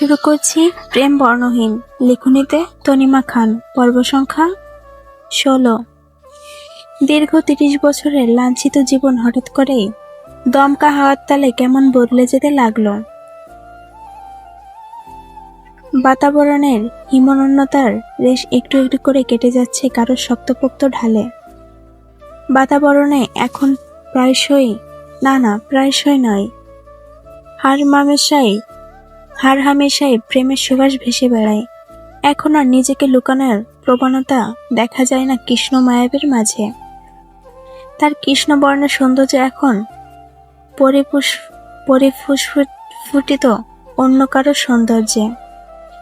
শুরু করছি প্রেম বর্ণহীন লিখনিতে তনিমা খান, পর্ব সংখ্যা ষোলো। দীর্ঘ তিরিশ বছরের লাঞ্ছিত জীবন হঠাৎ করেই দমকা হাওয়ার তালে কেমন বদলে যেতে লাগল? বাতাবরণের হিমনন্যতার রেশ একটু একটু করে কেটে যাচ্ছে কারও শক্তপোক্ত ঢালে। বাতাবরণে এখন প্রায়শই, না না, প্রায়শই নয়। হার মামেশাই হার হামেশাই প্রেমের সুবাস ভেসে বেড়ায়। এখন আর নিজেকে লুকানোর প্রবণতা দেখা যায় না কৃষ্ণ মায়াবের মাঝে। তার কৃষ্ণবর্ণের সৌন্দর্য এখন পরিপুষ, পরিফুসফুটিত অন্য কারও সৌন্দর্যে।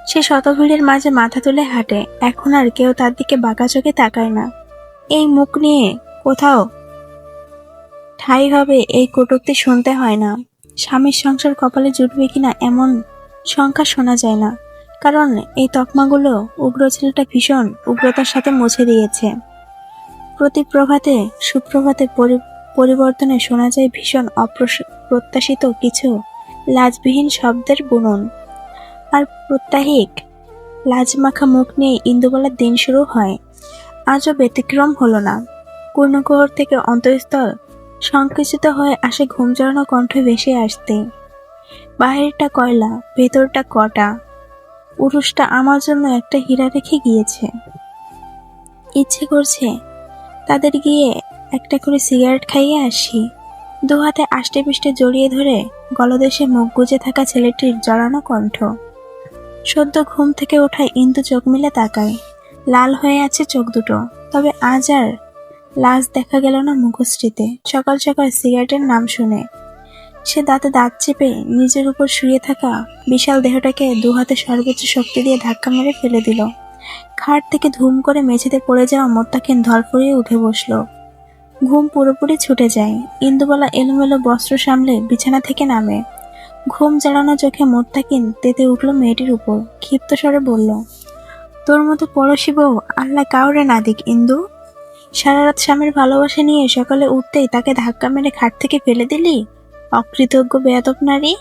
সে শতভিড়ের মাঝে মাথা তুলে হাঁটে, এখন আর কেউ তার দিকে বাঁকা চোখে তাকায় না। এই মুখ নিয়ে কোথাও ঠাই হবে এই কটূক্তি শুনতে হয় না। স্বামীর সংসার কপালে জুটবে কিনা এমন সংখ্যা শোনা যায় না, কারণ এই তকমাগুলো উগ্র ছেলেটা ভীষণ উগ্রতার সাথে মুছে দিয়েছে। প্রতি প্রভাতে সুপ্রভাতে পরি- পরিবর্তনে শোনা যায় ভীষণ অপ্রত্যাশিত কিছু লাজবিহীন শব্দের বুনন। আর প্রত্যাহিক, লাজমাখা মুখ নিয়ে ইন্দুবেলার দিন শুরু হয়। আজও ব্যতিক্রম হলো না। পূর্ণগহর থেকে অন্তঃস্থল, সংকুচিত হয়ে আসে ঘুম জড়ানো কণ্ঠ ভেসে আসতে। বাহিরটা কয়লা, ভেতরটা কটা? পুরুষটা আমার জন্য একটা হীরা রেখে গিয়েছে। ইচ্ছে করছে তাদের গিয়ে একটা করে সিগারেট খাইয়ে আসি। দু হাতে আষ্টে পিষ্টে জড়িয়ে ধরে গলদেশে মুখ গুজে থাকা ছেলেটির জড়ানো কণ্ঠ। সদ্য ঘুম থেকে ওঠায় ইন্দু চোখ মিলে তাকায়। লাল হয়ে আছে চোখ দুটো, তবে আজ আর লাশ দেখা গেল না মুখশ্রীতে। সকাল সকাল সিগারেটের নাম শুনে সে দাঁতে দাঁত চেপে নিজের উপর শুয়ে থাকা বিশাল দেহটাকে দু হাতে সর্বোচ্চ শক্তি দিয়ে ধাক্কা মেরে ফেলে দিল। খাট থেকে ধুম করে মেঝেতে পড়ে যাওয়া মোত্তাকিন ধরফরিয়ে উঠে বসল। ঘুম পুরোপুরি ছুটে যায়। ইন্দুবালা এলোমেলো বস্ত্র সামলে বিছানা থেকে নামে। ঘুম জ্বালানো চোখে মোত্তাকিন তেতে উঠল মেয়েটির উপর। ক্ষিপ্ত স্বরে বলল, তোর মতো পড়শি বউ আল্লাহ কাউরে না দিক, ইন্দু। সারা রাত স্বামীর ভালোবাসা নিয়ে সকালে উঠতেই তাকে ধাক্কা মেরে খাট থেকে ফেলে দিলি? অকৃতজ্ঞ বেয়াদব নারী?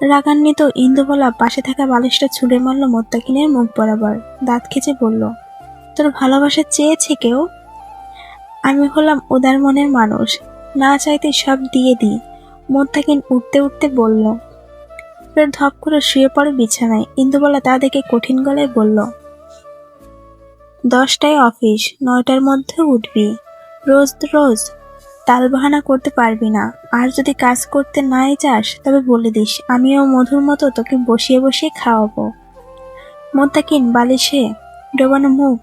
রাগান্বিত ইন্দুবলা পাশে থাকা বালিশটা ছুঁড়ে মারল মোত্তাকিনের মুখ বরাবর। দাঁত খেচে বলল, তোর ভালোবাসা চেয়েছে কেউ? আমি হলাম উদার মনের মানুষ। না চাইতে সব দিয়ে দিই। মোত্তাকিন উঠতে উঠতে বলল। ফের ধপ করে শুয়ে পড়ে বিছানায়। ইন্দুবলা তা দেখে কঠিন গলায় বলল, দশটায় অফিস, নয়টার মধ্যে উঠবি। রোজ রোজ। তালবাহানা করতে পারবি না। আর যদি কাজ করতে নাই চাস তবে বলে দিস, আমিও মধুর মতো তোকে বসিয়ে বসিয়ে খাওয়াবো। মোত্তাকিন বালিশে ডোবানো মুখ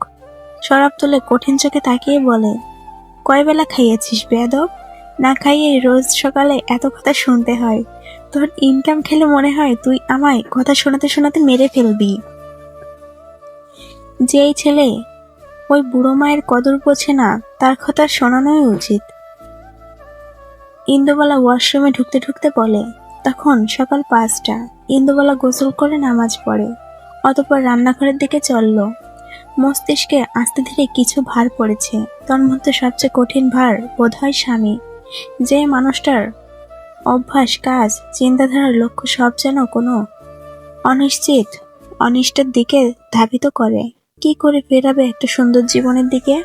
শরাব তুলে কঠিন চোখে তাকিয়ে বলে, কয় বেলা খাইয়েছিস বেয়াদব? না খাইয়ে রোজ সকালে এত কথা শুনতে হয়। তোর ইনকাম খেলে মনে হয় তুই আমায় কথা শোনাতে শোনাতে মেরে ফেলবি। যেই ছেলে ওই বুড়ো মায়ের কদর বোঝে না, তার কথা শোনানোই উচিত। ইন্দুবালা ওয়াশরুমে ঢুকতে ঢুকতে বলে, তখন সকাল পাঁচটা। ইন্দুবালা গোসল করে নামাজ পড়ে, অতপর রান্নাঘরের দিকে চলল। মস্তিষ্কে আস্তে ধীরে কিছু ভার পড়েছে। তার মধ্যে সবচেয়ে কঠিন ভার বোধ হয় স্বামী, যে মানুষটার অভ্যাস, কাজ, চিন্তাধারার লক্ষ্য সব যেন কোনো অনিশ্চিত, অনিষ্টের দিকে ধাবিত করে। কি করে ফেরাবে একটা সুন্দর জীবনের দিকে?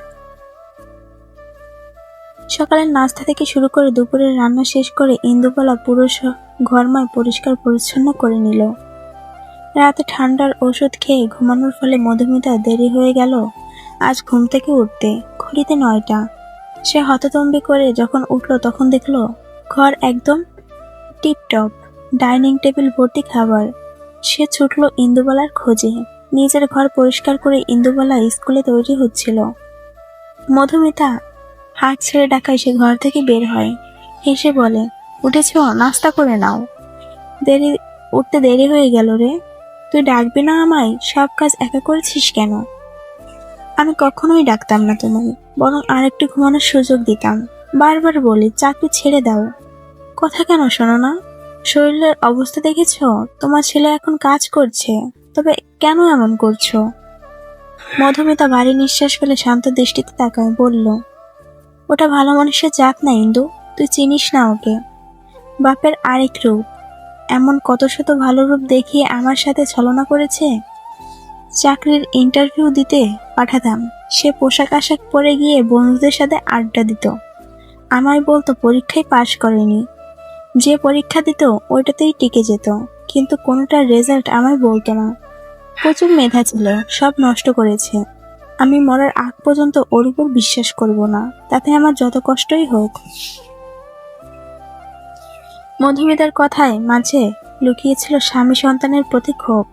সকালের নাস্তা থেকে শুরু করে দুপুরের রান্না শেষ করে ইন্দুবালা পুরো স- ঘরময় পরিষ্কার পরিচ্ছন্ন করে নিল। রাতে ঠান্ডার ওষুধ খেয়ে ঘুমানোর ফলে মধুমিতা দেরি হয়ে গেল। আজ ঘুম থেকে উঠতে, ঘড়িতে নয়টা। সে হততম্বি করে যখন উঠল তখন দেখল ঘর একদম টিপটপ, ডাইনিং টেবিল ভর্তি খাবার। সে ছুটল ইন্দুবালার খোঁজে। নিজের ঘর পরিষ্কার করে ইন্দুবালা স্কুলে তৈরি হচ্ছিল। মধুমিতা হাত ছেড়ে ডাকায় সে ঘর থেকে বের হয়। হেসে বলে, উঠেছ? নাস্তা করে নাও। দেরি, উঠতে দেরি হয়ে গেল রে। তুই ডাকবি না আমায়? সব কাজ একা করেছিস কেন? আমি কখনোই ডাকতাম না তোমায়, বরং আরেকটু ঘুমানোর সুযোগ দিতাম। বারবার বলি চাকরি ছেড়ে দাও। কথা কেন শোনো না? শরীরের অবস্থা দেখেছ? তোমার ছেলে এখন কাজ করছে, তবে কেন এমন করছ? মধুমিতা ভারী নিঃশ্বাস ফেলে শান্ত দৃষ্টিতে তাকায়, বলল ওটা ভালো মানুষের জাত না, ইন্দু। তুই চিনিস না ওকে। বাপের আরেক রূপ। এমন কত শত ভালো রূপ দেখিয়ে আমার সাথে ছলনা করেছে? চাকরির ইন্টারভিউ দিতে পাঠাতাম। সে পোশাক আশাক পরে গিয়ে বন্ধুদের সাথে আড্ডা দিত। আমায় বলতো পরীক্ষায় পাশ করেনি। যে পরীক্ষা দিত, ওইটাতেই টিকে যেত। কিন্তু কোনোটার রেজাল্ট আমায় বলতো না। প্রচুর মেধা ছিল, সব নষ্ট করেছে। আমি মরার আগ পর্যন্ত ওর উপর বিশ্বাস করব না। তাতে আমার যত কষ্টই হোক। মধুমিতার কথায় মাঝে লুকিয়েছিল স্বামী সন্তানের প্রতি ক্ষোভ।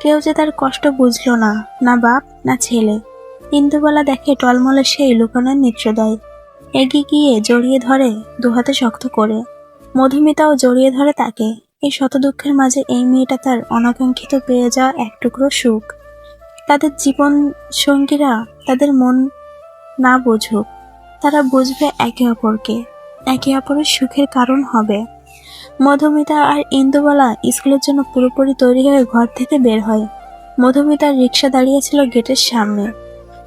কেউ যে তার কষ্ট বুঝলো না না বাপ, না ছেলে। ইন্দুবালা দেখে টলমলে সেই লুকানোর নেত্রদয়। এগিয়ে গিয়ে জড়িয়ে ধরে দুহাতে শক্ত করে। মধুমিতাও জড়িয়ে ধরে তাকে। এই শত দুঃখের মাঝে এই মেয়েটা তার অনাকাঙ্ক্ষিত পেয়ে যাওয়া এক টুকরো সুখ। তাদের জীবন সঙ্গীরা তাদের মন না বুঝুক, তারা বুঝবে একে অপরকে। একে অপরের সুখের কারণ হবে। মধুমিতা আর ইন্দুবালা স্কুলের জন্য পুরোপুরি তৈরি হয়ে ঘর থেকে বের হয়। মধুমিতার রিক্সা দাঁড়িয়েছিল গেটের সামনে।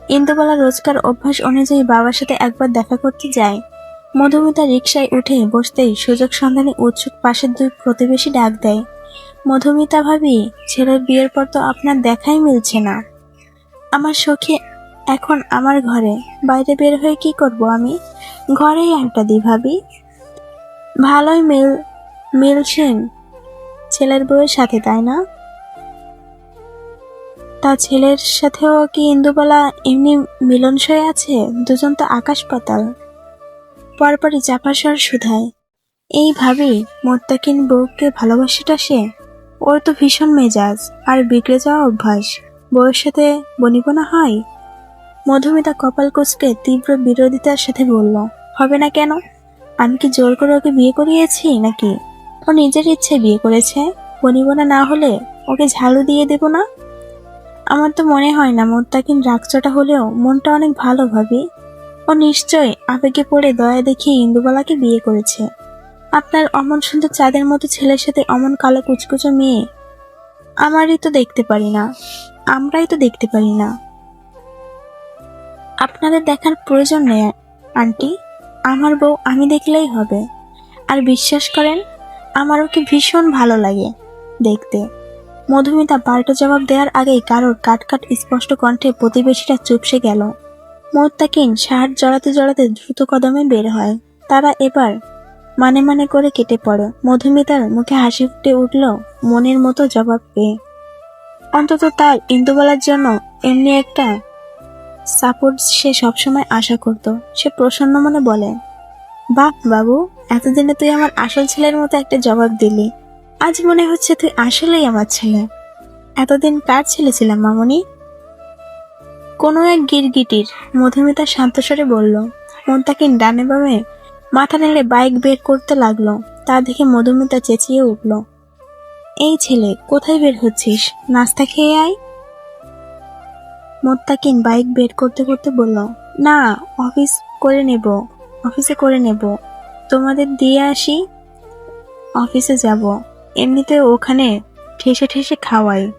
ইন্দুবালা রোজকার অভ্যাস অনুযায়ী বাবার সাথে একবার দেখা করতে যায়। মধুমিতা রিক্সায় উঠে বসতেই সুযোগ সন্ধানে উৎসুক পাশের দুই প্রতিবেশী ডাক দেয়। মধুমিতা ভাবি, ছেলের বিয়ের পর তো আপনার দেখাই মিলছে না। আমার সখী এখন আমার ঘরে, বাইরে বের হয়ে কি করব আমি? ঘরেই আড্ডা দিই ভাবি। ভালোই মিল, মিলছেন ছেলের বউয়ের সাথে, তাই না? তা ছেলের সাথেও কি ইন্দুবালা এমনি মিলনসই আছে? দুজন তো আকাশ পাতাল। পরপরই চাপাসর শুধায়। এই ভাবি, মোত্তাকিন বউকে ভালোবাসিটা সে? ওর তো ভীষণ মেজাজ আর বিগড়ে যাওয়া অভ্যাস। বউয়ের সাথে বনিবনা হয়? মধুমিতা কপাল কুচকে তীব্র বিরোধিতার সাথে বলল, হবে না কেন? আমি কি জোর করে ওকে বিয়ে করিয়েছি নাকি? ও নিজের ইচ্ছে বিয়ে করেছে। বনিবনা না হলে ওকে ঝাড়ু দিয়ে দেব না? আমার তো মনে হয় না মোত্তাকিন রাগচটা হলেও মনটা অনেক ভালো, ভাবি। ও নিশ্চয় আবেগে পড়ে দয়া দেখিয়ে ইন্দুবালাকে বিয়ে করেছে। আপনার অমন সুন্দর চাঁদের মতো ছেলের সাথে অমন কালো কুচকুচো মেয়ে, আমারই তো দেখতে পারি না। আমরাই তো দেখতে পারি না। আপনাদের দেখার প্রয়োজন নেই, আন্টি। আমার বউ আমি দেখলেই হবে। আর বিশ্বাস করেন আমার ওকে ভীষণ ভালো লাগে দেখতে। মধুমিতা পাল্টা জবাব দেওয়ার আগেই কারোর কাট কাট স্পষ্ট কণ্ঠে প্রতিবেশীরা চুপসে গেল। মোত্তাকিন শার্ট জড়াতে জড়াতে দ্রুত কদমে বের হয়। তারা এবার মানে মানে করে কেটে পড়ে। মধুমিতার মুখে হাসি ফুটে উঠল মনের মতো জবাব পেয়ে। অন্তত তার ইন্দুবালার জন্য এমনি একটা সাপোর্ট সে সবসময় আশা করত। সে প্রসন্ন মনে বলে, বাহ, বাবু, এতদিনে তুই আমার আসল ছেলের মতো একটা জবাব দিলি। আজ মনে হচ্ছে তুই আসলেই আমার ছেলে। এতদিন কার ছেলে ছিলাম, মামনি? কোনো এক গিরগিটির মধুমিতা শান্তস্বরে বলল মন তাকে ডানে বামে মাথা নেড়ে বাইক বের করতে লাগল। তা দেখে মধুমিতা চেঁচিয়ে উঠল। এই ছেলে, কোথায় বের হচ্ছিস? নাস্তা খেয়ে আয়। মোত্তাকিন বাইক বের করতে করতে বলল, না, অফিস করে নেব, অফিসে করে নেব। তোমাদের দিয়ে আসি? অফিসে যাব। এমনিতে ওখানে ঠেসে ঠেসে খাওয়াই।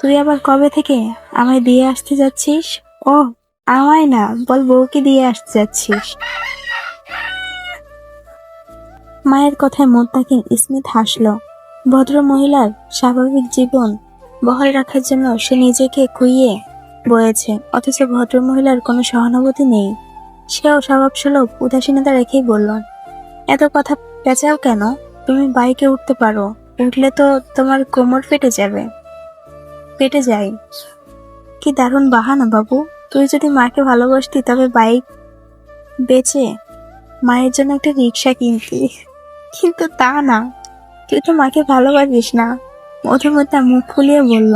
তুই আবার কবে থেকে আমায় দিয়ে আসতে যাচ্ছিস? ও আমায় না, বল বউকে দিয়ে আসতে যাচ্ছিস। মায়ের কথায় মোত্তাকিন স্মিত হাসল। ভদ্র মহিলার স্বাভাবিক জীবন বহাল রাখার জন্য সে নিজেকে খুইয়ে বয়েছে, অথচ ভদ্র মহিলার কোনো সহানুভূতি নেই। সেও স্বভাবসুলভ উদাসীনতা রেখেই বলল, এত কথা পেঁচাও কেন? তুমি বাইকে উঠতে পারো, উঠলে তো তোমার কোমর ফেটে যাবে। পেটে যাই? কি দারুণ বাহানা বাবু, তুই যদি মাকে ভালোবাসতি তবে বাইক বেচে মায়ের জন্য একটা রিক্সা কিনতি। কিন্তু তা না। তুই তো মাকে ভালোবাসিস না। মধুমতা মুখ ফুলিয়ে বলল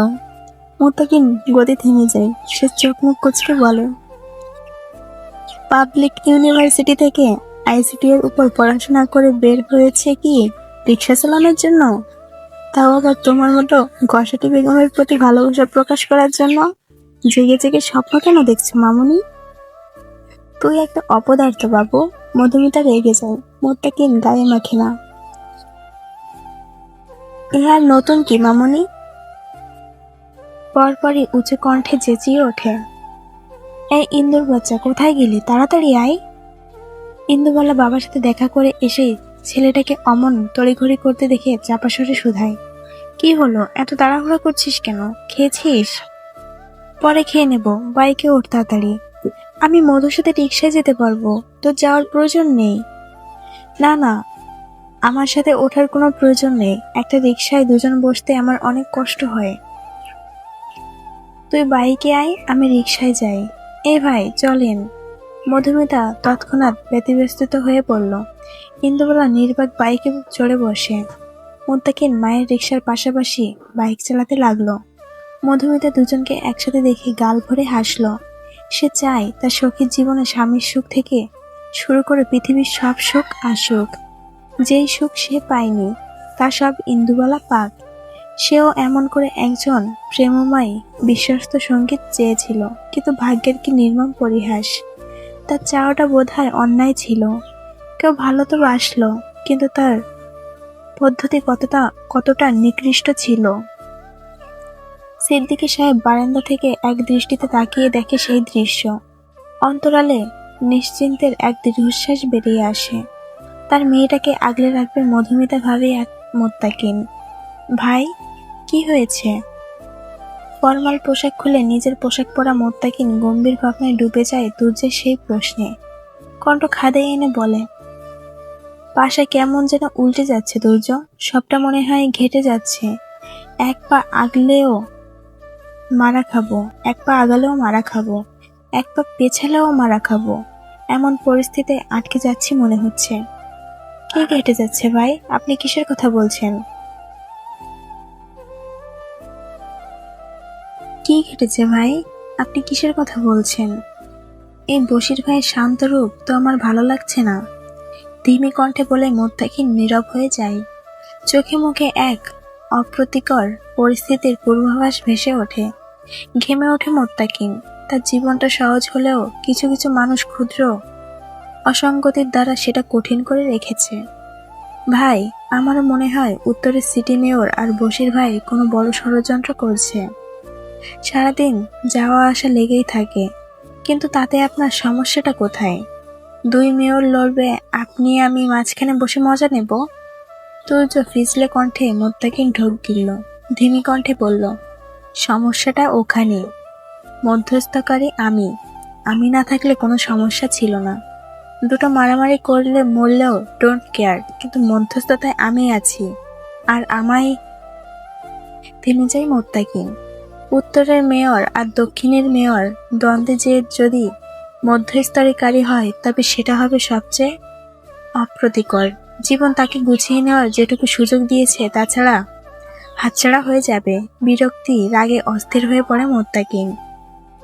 মোতাকিন গতি থেমে যায়? সে চোখ মুখ কুচকে বলে। পাবলিক ইউনিভার্সিটি থেকে আইসিটি এর উপর পড়াশোনা করে বের হয়েছে কি রিক্সা চালানোর জন্য? তাও আবার তোমার মতো গসাটি বেগমের প্রতি ভালোবাসা প্রকাশ করার জন্য? জেগে জেগে স্বপ্ন কেন দেখছ মামুনি? তুই একটা অপদার্থ বাবু। মধুমিতা রেগে যায়। মোত্তাকিন গায়ে মাখে না এ আর নতুন কি, মামুনি? পরপরই উঁচু কণ্ঠে চেঁচিয়ে ওঠে। এই ইন্দুর বাচ্চা, কোথায় গেলি? তাড়াতাড়ি আয়। ইন্দুবালা বাবার সাথে দেখা করে এসে ছেলেটাকে অমন তড়িঘড়ি করতে দেখে চাপাসরে শুধায়, কি হলো? এত তাড়াহুড়া করছিস কেন? খেয়েছিস? পরে খেয়ে নেব, বাইকে ওঠ তাড়াতাড়ি। আমি মধুর সাথে রিক্সায় যেতে পারব, তোর যাওয়ার প্রয়োজন নেই। না না। আমার সাথে ওঠার কোনো প্রয়োজন নেই। একটা রিক্সায় দুজন বসতে আমার অনেক কষ্ট হয়। তুই বাইকে আয়, আমি রিক্সায় যাই। এ ভাই, চলেন। মধুমিতা তৎক্ষণাৎ ব্যতিব্যস্ত হয়ে পড়ল। ইন্দুবেলা নির্বাক বাইকে চড়ে বসে। মুত্তাকিন মায়ের রিক্সার পাশাপাশি বাইক চালাতে লাগল। মধুমিতা দুজনকে একসাথে দেখে গাল ভরে হাসলো। সে চায় তার সখীর জীবনে স্বামীর সুখ থেকে শুরু করে পৃথিবীর সব সুখ আসুক যেই সুখ সে পায়নি, তা সব ইন্দুবালা পাক। সেও এমন করে একজন প্রেমময়, বিশ্বস্ত সংগীত চেয়েছিল, কিন্তু ভাগ্যের কি নির্মম পরিহাস। তার চাওয়াটা বোধ হয় অন্যায় ছিল। কেউ ভালো তো বাসলো, কিন্তু তার পদ্ধতি কতটা কতটা নিকৃষ্ট ছিল। সিদ্দিকী সাহেব বারান্দা থেকে এক দৃষ্টিতে তাকিয়ে দেখে সেই দৃশ্য। অন্তরালে নিশ্চিন্তের এক দীর্ঘশ্বাস বেরিয়ে আসে। তার মেয়েটাকে আগলে রাখবে মধুমিতা ভাবে এক মোত্তাকিন। ভাই, কি হয়েছে? ফরমাল পোশাক খুলে নিজের পোশাক পরা মোত্তাকিন গম্ভীর ভাবনায় ডুবে যায় দুর্যের সেই প্রশ্নে। কণ্ঠ খাদে এনে বলে পাশা কেমন যেন উল্টে যাচ্ছে দুর্য, সবটা মনে হয় ঘেটে যাচ্ছে। এক পা আগলেও মারা খাব, এক পা আগালেও মারা খাব, এক পা পেছালেও মারা খাব। এমন পরিস্থিতিতে আটকে যাচ্ছি মনে হচ্ছে। কে কেটে যাচ্ছে ভাই? আপনি কিসের কথা বলছেন? কি ঘটেছে ভাই? আপনি কিসের কথা বলছেন? এই বসির ভাইয়ের শান্ত রূপ তো আমার ভালো লাগছে না। ধিমি কণ্ঠে বলে মোত্তাকিন নীরব হয়ে যায়। চোখে মুখে এক অপ্রতিকর পরিস্থিতির পূর্বাভাস ভেসে ওঠে। ঘেমে ওঠে মোত্তাকিন তার জীবনটা সহজ হলেও কিছু কিছু মানুষ ক্ষুদ্র অসঙ্গতির দ্বারা সেটা কঠিন করে রেখেছে। ভাই, আমারও মনে হয় উত্তরের সিটি মেয়র আর বসির ভাই কোনো বড় ষড়যন্ত্র করছে। সারাদিন যাওয়া আসা লেগেই থাকে, কিন্তু তাতে আপনার সমস্যাটা কোথায়? দুই মেয়র লড়বে, আপনি আমি মাঝখানে বসে মজা নেব? তুর্য ফিজলে কণ্ঠে মোত্তাকিন ঢোক গিলল, ধিমি কণ্ঠে বলল, সমস্যাটা ওখানে মধ্যস্থকারী আমি। আমি না থাকলে কোনো সমস্যা ছিল না। দুটো মারামারি করলে মরলেও ডোন্ট কেয়ার কিন্তু মধ্যস্থতায় আমি আছি। আর আমায় থেমে যাই মোত্তাকিন উত্তরের মেয়র আর দক্ষিণের মেয়র দ্বন্দ্বে যে যদি মধ্যস্থরিকারী হয়, তবে সেটা হবে সবচেয়ে অপ্রতিকর। জীবন তাকে গুছিয়ে নেওয়ার যেটুকু সুযোগ দিয়েছে, তাছাড়া হাতছাড়া হয়ে যাবে। বিরক্তি, রাগে অস্থির হয়ে পড়ে মোত্তাকিন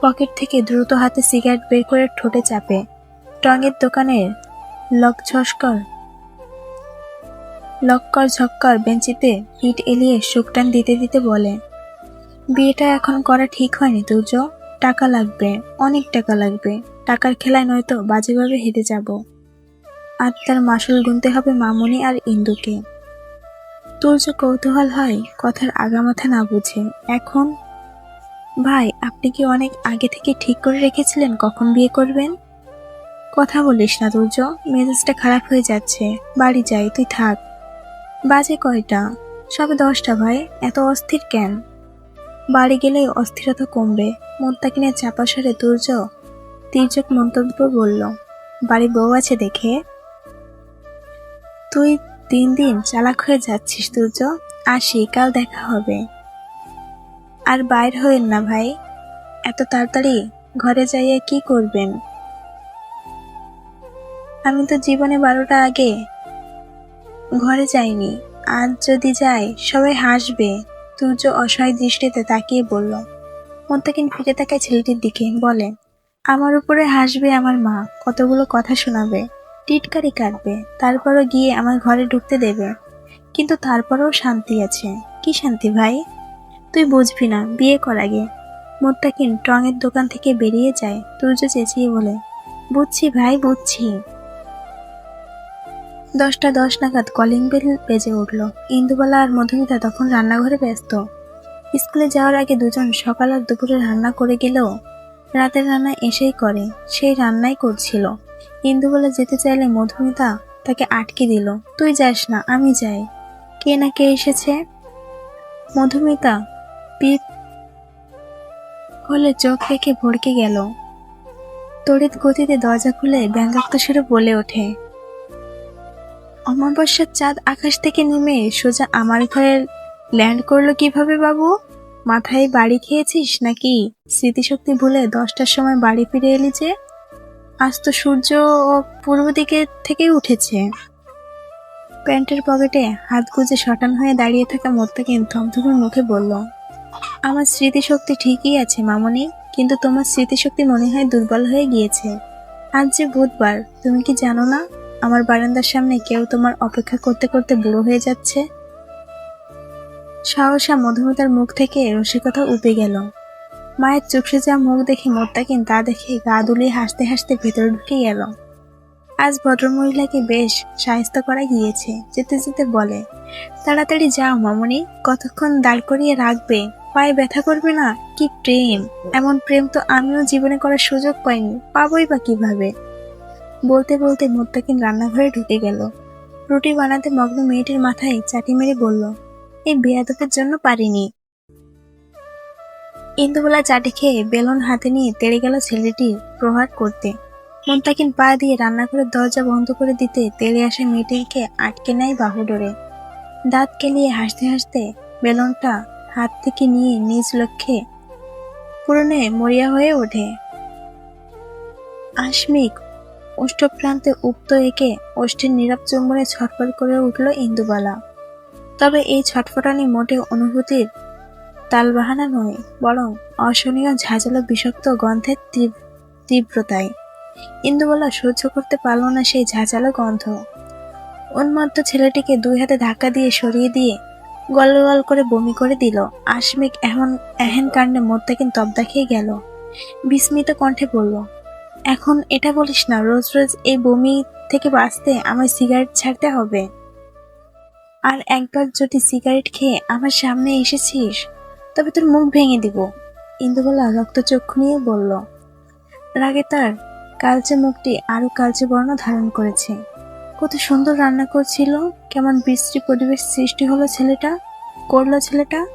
পকেট থেকে দ্রুত হাতে সিগারেট বের করে ঠোঁটে চাপে। টঙের দোকানের লক ঝস্কর। লক্কর ঝক্কর বেঞ্চিতে পিঠ এলিয়ে শুকটান দিতে দিতে বলে, বিয়েটা এখন করা ঠিক হয়নি তুর্য। টাকা লাগবে, অনেক টাকা লাগবে। টাকার খেলায় নয়তো বাজেভাবে হেঁটে যাব। আর তার মাসুল গুনতে হবে মামুনি আর ইন্দুকে। তুর্য কৌতূহল হয় কথার আগামাথা না বুঝে। এখন ভাই, আপনি কি অনেক আগে থেকে ঠিক করে রেখেছিলেন কখন বিয়ে করবেন? কথা বলিস না তুর্য মেজাজটা খারাপ হয়ে যাচ্ছে। বাড়ি যাই, তুই থাক। বাজে কয়টা? সবে দশটা, ভাই। এত অস্থির কেন? বাড়ি গেলেই অস্থিরতা কমবে। মোত্তাকিনের চাপা সারে দুর্য তীর্যক মন্তব্য বলল, বাড়ি বউ আছে দেখে? তুই দিন দিন চালাক হয়ে যাচ্ছিস দুর্য আসি, কাল দেখা হবে। আর বাইর হইন না ভাই। এত তাড়াতাড়ি ঘরে যাইয়া কি করবেন? আমি তো জীবনে বারোটা আগে ঘরে যাইনি। আজ যদি যাই, সবাই হাসবে। তুর্য অসহায় দৃষ্টিতে তাকিয়ে বলল মোত্তাকিন ফিরে তাকায় ছেলেটির দিকে, বলে, আমার উপরে হাসবে আমার মা, কতগুলো কথা শোনাবে, টিটকারি কাটবে, তারপরও গিয়ে আমার ঘরে ঢুকতে দেবে। কিন্তু তারপরেও শান্তি আছে। কি শান্তি ভাই? তুই বুঝবি না, বিয়ে কর আগে। মোত্তাকিন টঙের দোকান থেকে বেরিয়ে যায় তুর্য চেঁচিয়ে বলে, বুঝছি ভাই, বুঝছি। দশটা দশ নাগাদ কলিং বেল বেজে উঠল। ইন্দুবালা আর মধুমিতা তখন রান্নাঘরে ব্যস্ত। স্কুলে যাওয়ার আগে দুজন সকাল আর দুপুরে রান্না করে গেলেও রাতের রান্না এসেই করে, সেই রান্নাই করছিল। ইন্দুবালা যেতে চাইলে মধুমিতা তাকে আটকে দিল, তুই যাস না, আমি যাই। কে না কে এসেছে? মধুমিতা পিপ হলে চোখ রেখে ভড়কে গেল। তড়িৎ গতিতে দরজা খুলে ব্যঙ্গাক্ত সুরে বলে ওঠে, অমাবস্যার চাঁদ আকাশ থেকে নেমে সোজা আমার ঘরে ল্যান্ড করল কীভাবে বাবু? মাথায় বাড়ি খেয়েছিস নাকি? স্মৃতিশক্তি ভুলে দশটার সময় বাড়ি ফিরে এলি যে? আজ তো সূর্য ও পূর্ব দিকে থেকে উঠেছে। প্যান্টের পকেটে হাত গুজে শটান হয়ে দাঁড়িয়ে থাকা মোত্তাকিন থমথমে মুখে বলল আমার স্মৃতিশক্তি ঠিকই আছে, মামনি। কিন্তু তোমার স্মৃতিশক্তি মনে হয় দুর্বল হয়ে গিয়েছে। আজ যে বুধবার, তুমি কি জানো না? আমার বারান্দার সামনে কেউ তোমার অপেক্ষা করতে করতে বুড়ো হয়ে যাচ্ছে? সহসা মধুমিতার মুখ থেকে রসিকতা উপে গেল। মায়ের চোখে যা মুখ দেখে মোত্তাকিন, তা দেখে গা দুলিয়ে হাসতে হাসতে ভেতরে ঢুকে গেল। আজ ভদ্রমহিলাকে বেশ সাহিত্য করা গিয়েছে, যেতে যেতে বলে, তাড়াতাড়ি যাও মামনি, কতক্ষণ দাঁড় করিয়ে রাখবে? পায়ে ব্যথা করবে না? কি প্রেম? এমন প্রেম তো আমিও জীবনে করার সুযোগ পাইনি। পাবোই বা কীভাবে? বলতে বলতে মোত্তাকিন রান্নাঘরে ঢুকে গেল। রুটি বানাতে মগ্ন মেয়েটির মাথায় চাটি মেরে বলল, এই বেয়াদতের জন্য পারিনি। ইন্দুবেলা চাটি খেয়ে বেলুন হাতে নিয়ে তেড়ে গেল ছেলেটি প্রহার করতে। মন্তাকিন পা দিয়ে রান্নাঘরের দরজা বন্ধ করে দিতে তেড়ে আসে মেয়েটিকে আটকে নেয় বাহু ডোরে দাঁত কেলিয়ে হাসতে হাসতে বেলুনটা হাত থেকে নিয়ে নিজ লক্ষ্যে পূরণে মরিয়া হয়ে ওঠে। আশমিক ওষ্ঠপ্রান্তে উক্ত একে ওষ্ঠের নীরব চুম্বনে ছটফট করে উঠল ইন্দুবালা। তবে এই ছটফটানি মোটে অনুভূতির তালবাহানা নয়, বরং অসহনীয় ঝাঁঝালো বিষাক্ত গন্ধের তীব্রতায়। ইন্দুবালা সহ্য করতে পারল না সেই ঝাঁঝালো গন্ধ। উন্মত্ত ছেলেটিকে দুই হাতে ধাক্কা দিয়ে সরিয়ে দিয়ে গল গল করে বমি করে দিল। আশমিক এমন, এহেন কাণ্ডে মোত্তাকিন তবদা খেয়ে গেল। বিস্মিত কণ্ঠে বলল, এখন এটা বলিস না, রোজ রোজ এই বমি থেকে বাঁচতে আমার সিগারেট ছাড়তে হবে। আর একবার যদি সিগারেট খেয়ে আমার সামনে এসেছিস, তবে তোর মুখ ভেঙে দিব। ইন্দুবালা রক্তচক্ষু নিয়ে বলল, রাগে তার কালচে মুখটি আরও কালচে বর্ণ ধারণ করেছে। কত সুন্দর রান্না করছিল, কেমন বিশ্রী পরিবেশ সৃষ্টি হলো ছেলেটা, করল ছেলেটা।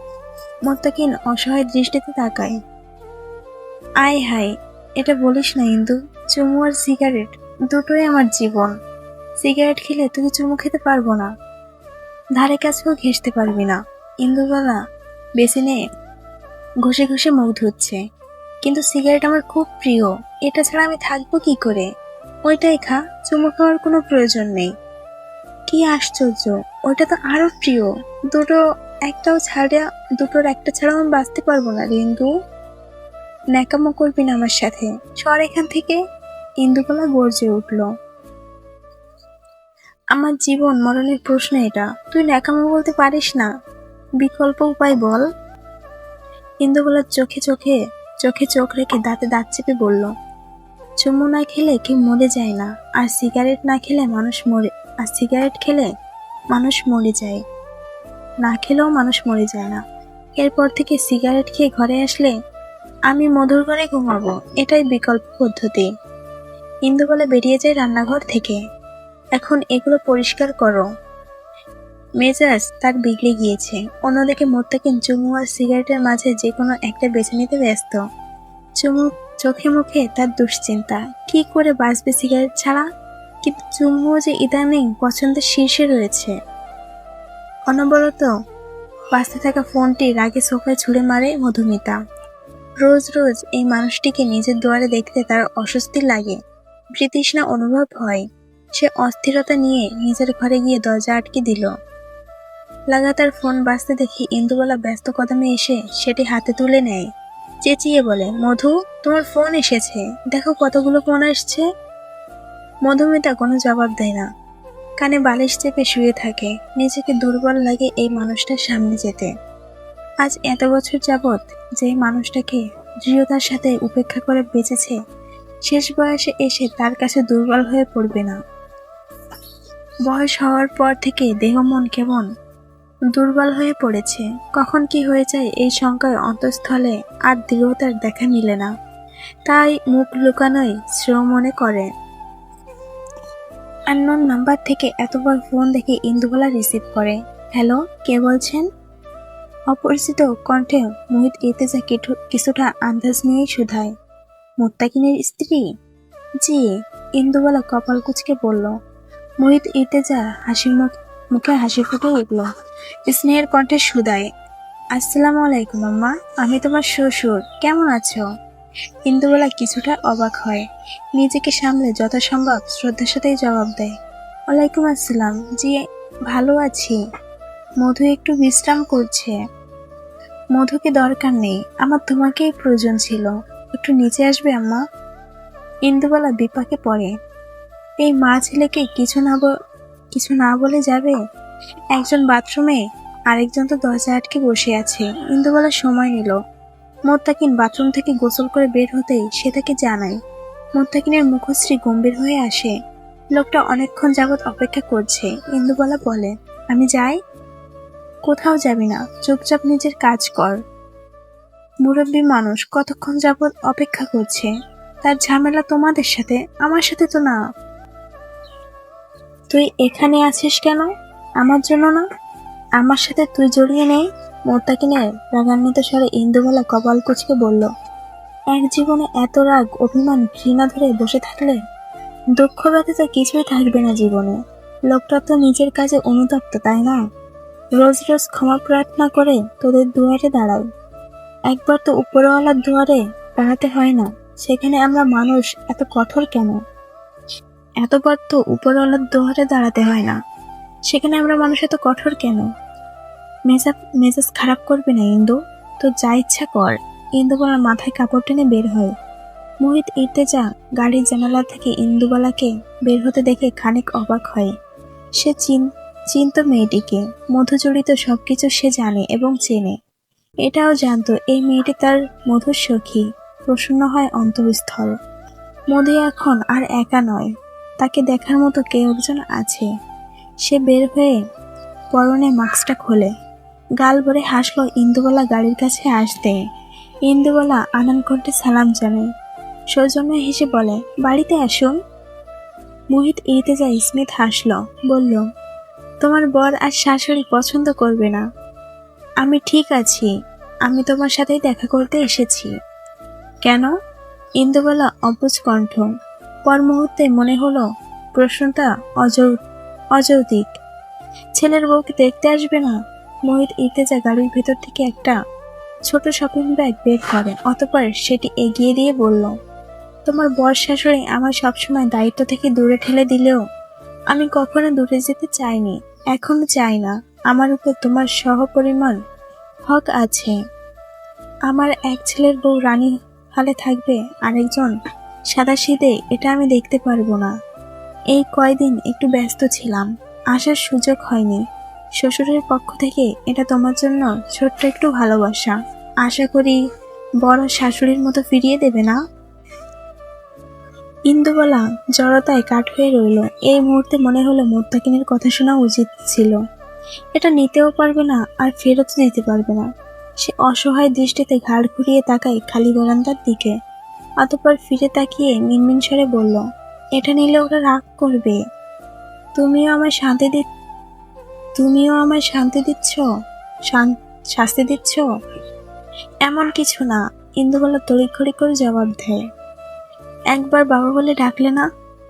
মোত্তাকিন অসহায় দৃষ্টিতে তাকায়। আয় হায়, এটা বলিস না ইন্দু, চুমু আর সিগারেট দুটোই আমার জীবন। সিগারেট খেলে তুই চুমু খেতে পারব না। ধারে কাছেও ঘেঁষতে পারবি না। ইন্দুবালা বেছে নিয়ে ঘষে ঘষে মুখ ধুচ্ছে। কিন্তু সিগারেট আমার খুব প্রিয়, এটা ছাড়া আমি থাকব কি করে? ওইটাই খা, চুমু খাওয়ার কোনো প্রয়োজন নেই। কি আশ্চর্য, ওইটা তো আরও প্রিয়। দুটো একটাও ছাড়া দুটোর একটা ছাড়াও আমি বাঁচতে পারব না রে ইন্দু ন্যাকামো করবি না আমার সাথে। সর এখান থেকে। ইন্দুকলা গর্জে উঠল। আমার জীবন মরণের প্রশ্ন এটা। তুই ন্যাকামো বলতে পারিস না। বিকল্প উপায় বল। ইন্দুকলার চোখে চোখে চোখে চোখ রেখে দাঁতে দাঁত চেপে বলল চুমু না খেলে কেউ মরে যায় না? আর সিগারেট না খেলে মানুষ মরে আর সিগারেট খেলে মানুষ মরে যায়। না খেলেও মানুষ মরে যায় না। এরপর থেকে সিগারেট খেয়ে ঘরে আসলে আমি মধুর ঘরে ঘুমাবো। এটাই বিকল্প পদ্ধতি। ইন্দু বলে বেরিয়ে যায় রান্নাঘর থেকে। এখন এগুলো পরিষ্কার করো। মেজাজ তার বিগড়ে গিয়েছে। অন্যদিকে মোত্তাকিন চুমু আর সিগারেটের মাঝে যে কোনো একটা বেছে নিতে ব্যস্ত। চুমু চোখে মুখে তার দুশ্চিন্তা। কি করে বাঁচবে সিগারেট ছাড়া? কিন্তু চুমুও যে ইদানিং পছন্দের শীর্ষে রয়েছে। অনবরত বাঁচতে থাকা ফোনটি রাগে সোফায় ছুঁড়ে মারে মধুমিতা। রোজ রোজ এই মানুষটিকে নিজের দুয়ারে দেখতে তার অস্বস্তি লাগে। বৃতৃষ্ণা অনুভব হয়? সে অস্থিরতা নিয়ে নিজের ঘরে গিয়ে দরজা আটকে দিল। লাগাতার ফোন বাজতে দেখি ইন্দুবালা ব্যস্ত কদমে এসে সেটি হাতে তুলে নেয়। চেঁচিয়ে বলে, মধু, তোমার ফোন এসেছে। দেখো কতগুলো ফোন আসছে। মধুমিতা কোনো জবাব দেয় না। কানে বালিশ চেপে শুয়ে থাকে। নিজেকে দুর্বল লাগে এই মানুষটার সামনে যেতে। আজ এত বছর যাবৎ যে মানুষটাকে দৃঢ়তার সাথে উপেক্ষা করে বেঁচেছে, শেষ বয়সে এসে তার কাছে দুর্বল হয়ে পড়বে না। বয়স হওয়ার পর থেকে দেহ মন কেমন দুর্বল হয়ে পড়েছে। কখন কি হয়ে যায় এই শঙ্কায় অন্তঃস্থলে আর দৃঢ়তার দেখা মিলে না। তাই মুখ লুকানোই শ্রেয় মনে করে। আননোন নাম্বার থেকে এতবার ফোন দেখে ইন্দুবালা রিসিভ করে। হ্যালো, কে বলছেন? অপরিচিত কণ্ঠে মোহিত ইর্তেজা কিছুটা আন্দাজ নিয়েই শুধায়। মোত্তাকিনের স্ত্রী? জি, ইন্দুবালা কপাল কুচকে বলল। মোহিত ইর্তেজা হাসি মুখ মুখে হাসি ফুটে উঠল। স্নেহের কণ্ঠে সুদায়, আসসালামু আলাইকুম, আম্মা। আমি তোমার শ্বশুর। কেমন আছো? ইন্দুবালা কিছুটা অবাক হয়। নিজেকে সামলে যথাসম্ভব শ্রদ্ধার সাথেই জবাব দেয়, ওয়ালাইকুম আসসালাম। জি, ভালো আছি। মধু একটু বিশ্রাম করছে। মধুকে দরকার নেই। আমার তোমাকেই প্রয়োজন ছিল। একটু নিচে আসবে, আম্মা? ইন্দুবালা বিপাকে পড়ে, এই মা ছেলেকে কিছু না কিছু না বলে যাবে? একজন বাথরুমে আরেকজন তো দরজা আটকে বসে আছে। ইন্দুবালা সময় নিল। মোত্তাকিন বাথরুম থেকে গোসল করে বের হতেই সে তাকে জানায়, মোত্তাকিনের মুখশ্রী গম্ভীর হয়ে আসে। লোকটা অনেকক্ষণ যাবৎ অপেক্ষা করছে। ইন্দুবালা বলে, আমি যাই? কোথাও যাবি না। চুপচাপ নিজের কাজ কর। মুরব্বী মানুষ কতক্ষণ যাবৎ অপেক্ষা করছে? তার ঝামেলা তোমাদের সাথে, আমার সাথে তো না। তুই এখানে আছিস কেন? আমার জন্য না। আমার সাথে তুই জড়িয়ে নেই। মোত্তাকিনের রাগান্বিত স্বরে ইন্দুবালা কপাল কুচকে বলল, এক জীবনে এত রাগ, অভিমান, ঘৃণা ধরে বসে থাকলে দুঃখ ব্যথিত কিছুই থাকবে না জীবনে। লোকটা তো নিজের কাজে অনুতপ্ত, তাই না? রোজ রোজ ক্ষমা প্রার্থনা করে তোদের দুয়ারে দাঁড়াই একবার তো উপরওয়ালার দুয়ারে দাঁড়াতে হয় না। সেখানে আমরা মানুষ, এত কঠোর কেন? এতবার তো উপরওয়ালার দুয়ারে দাঁড়াতে হয় না। সেখানে আমরা মানুষ এত কঠোর কেন? মেজাজ মেজাজ খারাপ করবে না, ইন্দু। তো যা ইচ্ছা কর। ইন্দুবালার মাথায় কাপড় টেনে বের হয়। মোহিত ইর্তেজা গাড়ির জানালা থেকে ইন্দুবালাকে বের হতে দেখে খানিক অবাক হয়। সে চিন, চিনত মেয়েটিকে। মধুজড়িত সবকিছু সে জানে এবং চেনে। এটাও জানতো এই মেয়েটি তার মধুর সখী। প্রসন্ন হয় অন্তরস্থল মধু এখন আর একা নয়। তাকে দেখার মতো কেউ একজন আছে। সে বের হয়ে পরনে মাস্কটা খোলে। গাল ভরে হাসলো ইন্দুবালা গাড়ির কাছে আসতে। ইন্দুবালা আনন্দ কণ্ঠে সালাম জানায় সৌজন্য হেসে বলে, বাড়িতে আসুন। মোহিত ইতে যায় স্মিথ হাসল, বলল, তোমার বর আর শাশুড়ি পছন্দ করবে না। আমি ঠিক আছি। আমি তোমার সাথেই দেখা করতে এসেছি। কেন? ইন্দুবালা অবুজ কণ্ঠ পর মুহূর্তে মনে হলো প্রশ্নটা অযৌ অযৌতিক। ছেলের বউকে দেখতে আসবে না। মোহিত ইতেজা গাড়ির ভেতর থেকে একটা ছোট শপিং ব্যাগ বের করে, অতপর সেটি এগিয়ে দিয়ে বলল, তোমার বর শাশুড়ি আমার সবসময় দায়িত্ব থেকে দূরে ঠেলে দিলেও আমি কখনো দূরে যেতে চাইনি, এখনও চাই না। আমার উপর তোমার সহপরিমাণ হক আছে। আমার এক ছেলের বউ রানী হালে থাকবে, আরেকজন সাদা শীতে এটা আমি দেখতে পারব না। এই কয়দিন একটু ব্যস্ত ছিলাম, আসার সুযোগ হয়নি। শ্বশুরের পক্ষ থেকে এটা তোমার জন্য ছোট্ট একটু ভালোবাসা। আশা করি বড় শাশুড়ির মতো ফিরিয়ে দেবে না? ইন্দুবালা জড়তায় কাঠ হয়ে রইল। এই মুহূর্তে মনে হলো মোত্তাকিনের কথা শোনা উচিত ছিল। এটা নিতেও পারবে না আর ফেরত দিতে পারবে না। সে অসহায় দৃষ্টিতে ঘাড় ঘুরিয়ে তাকায় খালি বারান্দার দিকে। অতপর ফিরে তাকিয়ে মিনমিন স্বরে বলল, এটা নিলে ওরা রাগ করবে। তুমিও আমায় শান্তি দি, তুমিও আমায় শান্তি দিচ্ছ? শাস্তি দিচ্ছ? এমন কিছু না। ইন্দুবালা তড়িঘড়ি করে জবাব দেয়, একবার বাবা বলে ডাকলে না,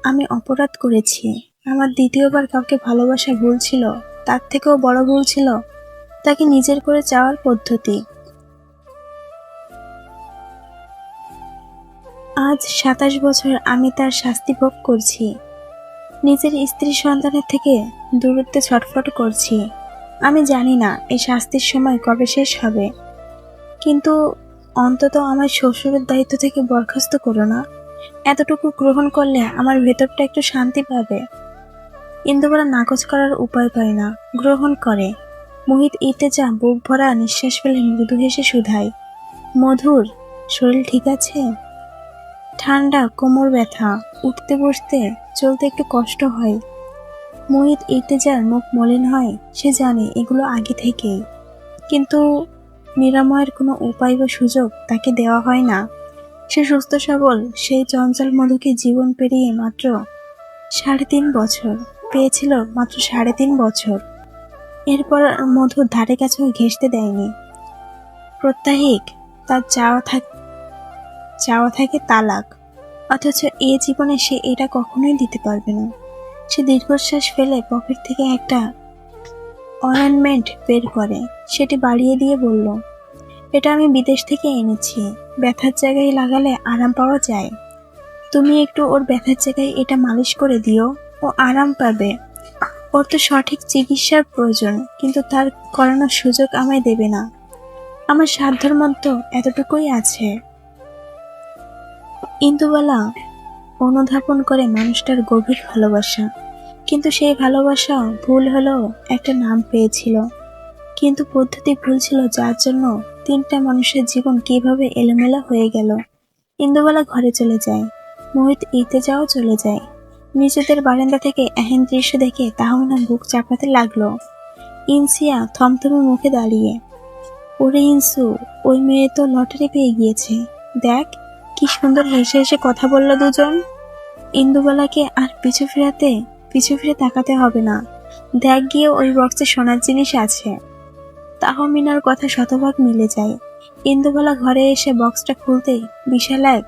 আমি অপরাধ করেছি। আমার দ্বিতীয়বার কাউকে ভালোবাসা ভুল ছিল, তার থেকেও বড় ভুল ছিল। তাকে নিজের করে চাওয়ার পদ্ধতি আজ সাতাশ বছর আমি তার শাস্তি ভোগ করছি। নিজের স্ত্রী সন্তানের থেকে দূরত্বে ছটফট করছি। আমি জানি না এই শাস্তির সময় কবে শেষ হবে। কিন্তু অন্তত আমার শ্বশুরের দায়িত্ব থেকে বরখাস্ত করো না। এতটুকু গ্রহণ করলে আমার ভেতরটা একটু শান্তি পাবে। ইন্দুবালা নাকচ করার উপায় পায় না। গ্রহণ করে। মোহিত ইতেজা বুক ভরা নিঃশ্বাস ফেলে মৃদু হেসে শুধায়। মধুর, শরীর ঠিক আছে? ঠান্ডা, কোমর ব্যথা, উঠতে বসতে চলতে একটু কষ্ট হয়। মোহিত ইর্তেজার মুখ মলিন হয়, সে জানে এগুলো আগে থেকেই। কিন্তু নিরাময়ের কোনো উপায় বা সুযোগ তাকে দেওয়া হয় না। সে সুস্থ সবল, সেই চঞ্চল মধুকে জীবন পেরিয়ে মাত্র সাড়ে তিন বছর, পেয়েছিল মাত্র সাড়ে তিন বছর। এরপর মধু ধারে কাছেও ঘেঁষতে দেয়নি। প্রত্যাহিক, তার চাওয়া থাক চাওয়া থাকে তালাক। অথচ এ জীবনে সে এটা কখনোই দিতে পারবে না। সে দীর্ঘশ্বাস ফেলে পকেট থেকে একটা অয়েনমেন্ট বের করে। সেটি বাড়িয়ে দিয়ে বলল, এটা আমি বিদেশ থেকে এনেছি। ব্যথার জায়গায় লাগালে আরাম পাওয়া যায়। তুমি একটু ওর ব্যথার জায়গায় এটা মালিশ করে দিও। ও আরাম পাবে। ওর তো সঠিক চিকিৎসার প্রয়োজন, কিন্তু তার করানোর সুযোগ আমায় দেবে না। আমার সাধ্যর মতো এতটুকুই আছে। ইন্দুবালা অনুধাবন করে মানুষটার গভীর ভালোবাসা। কিন্তু সেই ভালোবাসা ভুল হলেও একটা নাম পেয়েছিল। কিন্তু পদ্ধতি ভুল ছিল যার জন্য তিনটা মানুষের জীবন কীভাবে এলোমেলো হয়ে গেল। ইন্দুবালা ঘরে চলে যায়, মোহিত ইতে যাও চলে যায়। নিজেদের বারান্দা থেকে এহেন দৃশ্য দেখে তাহমিনা বুক চাপাতে লাগল। ইনসিয়া থমথমে মুখে দাঁড়িয়ে, ওরে ইনসু, ওই মেয়ে তো লটারি পেয়ে গিয়েছে। দেখ কি সুন্দর হেসে হেসে কথা বলল দুজন। ইন্দুবালাকে আর পিছু ফেরাতে, পিছু ফিরে তাকাতে হবে না। দেখ গিয়ে ওই বক্সে সোনার জিনিস আছে। তাহমিনার কথা শতভাগ মিলে যায়। ইন্দুবালা ঘরে এসে বক্সটা খুলতেই বিশাল এক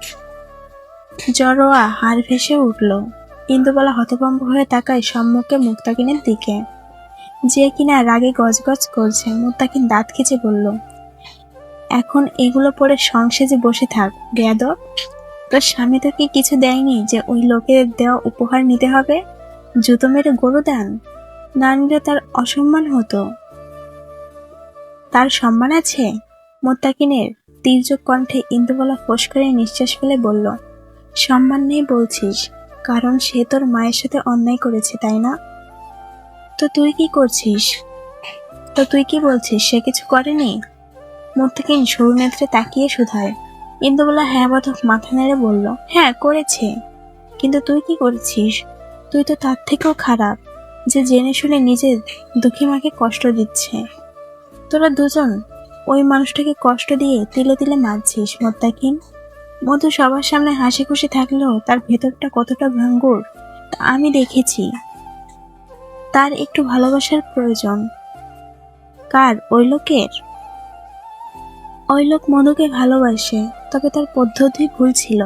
জড়োয়া হাড় ভেসে উঠল। ইন্দুবালা হতভম্ব হয়ে তাকায় সম্মুখে মুক্তাকিনের দিকে। যে কিনা রাগে গজগজ করছে, মুক্তাকিন দাঁত খিচে বলল এখন এগুলো পরে সংসেজে বসে থাক বেয়াদব তোর স্বামী তোকে কিছু দেয়নি যে ওই লোকের দেওয়া উপহার নিতে হবে? জুতো মেরে গরু দেন। না তার অসম্মান হতো। তার সম্মান আছে? মোত্তাকিনের তীর্যক কণ্ঠে ইন্দুবালা ফোঁস করে নিঃশ্বাস ফেলে বলল, সম্মান নেই বলছিস, কারণ সে তোর মায়ের সাথে অন্যায় করেছে, তাই না? তো তুই কি করছিস? তো তুই কি বলছিস, সে কিছু করেনি? মোত্তাকিন সরু নেত্রে তাকিয়ে শুধায় ইন্দুবালা হ্যাঁ বাধক মাথা নেড়ে বলল হ্যাঁ করেছে। কিন্তু তুই কি করেছিস? তুই তো তার থেকেও খারাপ। যে জেনে শুনে নিজের দুঃখী মাকে কষ্ট দিচ্ছে। তোরা দুজন ওই মানুষটাকে কষ্ট দিয়ে তিলে তিলে মারছিস, মোত্তাকিন। মধু সবার সামনে হাসি খুশি থাকলেও তার ভেতরটা কতটা ভাঙ্গুর, তা আমি দেখেছি। তার একটু ভালোবাসার প্রয়োজন। কার? ওই লোকের? ওই লোক মধুকে ভালোবাসে, তবে তার পদ্ধতি ভুল ছিল।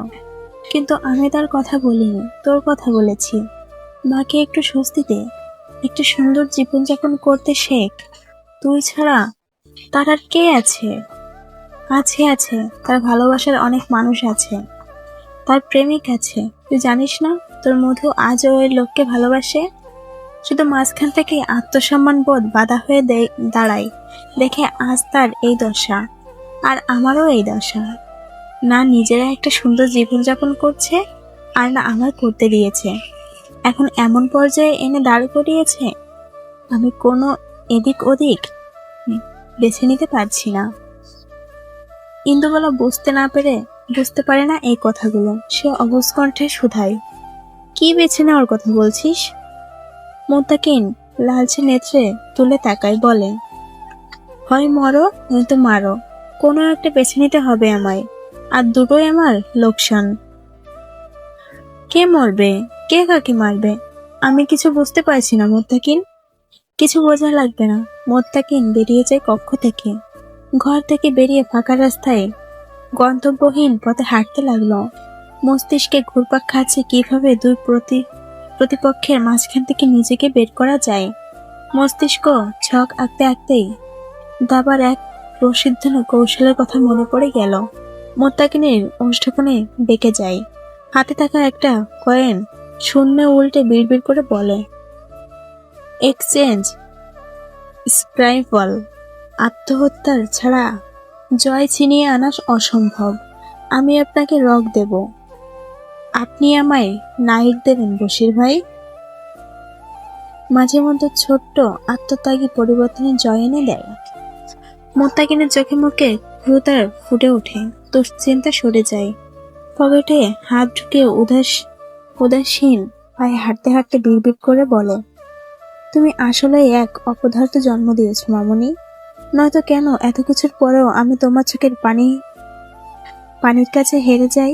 কিন্তু আমি তার কথা বলিনি, তোর কথা বলেছি। মাকে একটু স্বস্তি দে, একটু সুন্দর জীবনযাপন করতে শেখ। তুই ছাড়া তার আর কে আছে? আছে আছে, তার ভালোবাসার অনেক মানুষ আছে। তার প্রেমিক আছে। তুই জানিস না, তোর মধু আজও ওই লোককে ভালোবাসে? শুধু মাঝখান থেকে আত্মসম্মান বোধ বাধা হয়ে দাঁড়ায়। দেখে আজ তার এই দশা। আর আমারও এই দশা। না নিজেরা একটা সুন্দর জীবনযাপন করছে, আর না আমার করতে দিয়েছে। এখন এমন পর্যায়ে এনে দাঁড় করিয়েছে, আমি কোনো এদিক ওদিক বেছে নিতে পারছি না। ইন্দুবালা বুঝতে না পেরে, বুঝতে পারে না এই কথাগুলো। সে অবুজ কণ্ঠে শুধায়, কি বেছে নেওয়ার কথা বলছিস? মোত্তাকিন লালচে নেত্রে তুলে তাকায়, বলে, হয় মরো নয়তো মারো। কোনো একটা বেছে নিতে হবে আমায়। আর দুটোই আমার লোকসান। কে মরবে? কে কাকে মারবে? আমি কিছু বুঝতে পারছি না, মোত্তাকিন। কিছু বোঝা লাগবে না। মোত্তাকিন বেরিয়ে যায় কক্ষ থেকে। ঘর থেকে বেরিয়ে ফাঁকা রাস্তায় গন্তব্যহীন পথে হাঁটতে লাগল। মস্তিষ্কে ঘুরপাক খাচ্ছে কীভাবে দুই প্রতি, প্রতিপক্ষের মাঝখান থেকে নিজেকে বের করা যায়। মস্তিষ্ক ছক আঁকতে আঁকতেই দাবার এক প্রসিদ্ধ কৌশলের কথা মনে পড়ে গেল। মোত্তাকিনের ওষ্ঠকোণে বেঁকে যায়। হাতে থাকা একটা কয়েন শূন্য উল্টে বিড়বিড় করে বলে এক্সচেঞ্জ স্ক্রাইবল আত্মহত্যার ছাড়া জয় ছিনিয়ে আনা অসম্ভব। আমি আপনাকে রক দেব। আপনি আমায় নায়ক দেবেন বসির ভাই। মাঝে মধ্যে ছোট্ট আত্মত্যাগী পরিবর্তনের জয় এনে দেয়। মোত্তাকিনের চোখে মুখে ক্রুতার ফুটে ওঠে। দুশ্চিন্তা সরে যায়। পকেটে হাত ঢুকে উদাস উদাসীন পায়ে হাঁটতে হাঁটতে বিড়বিড় করে বলে, তুমি আসলে এক অপদার্থ জন্ম দিয়েছ, মামনি। নয়তো কেন এত কিছুর পরেও আমি তোমার চোখের পানি পানির কাছে হেরে যাই?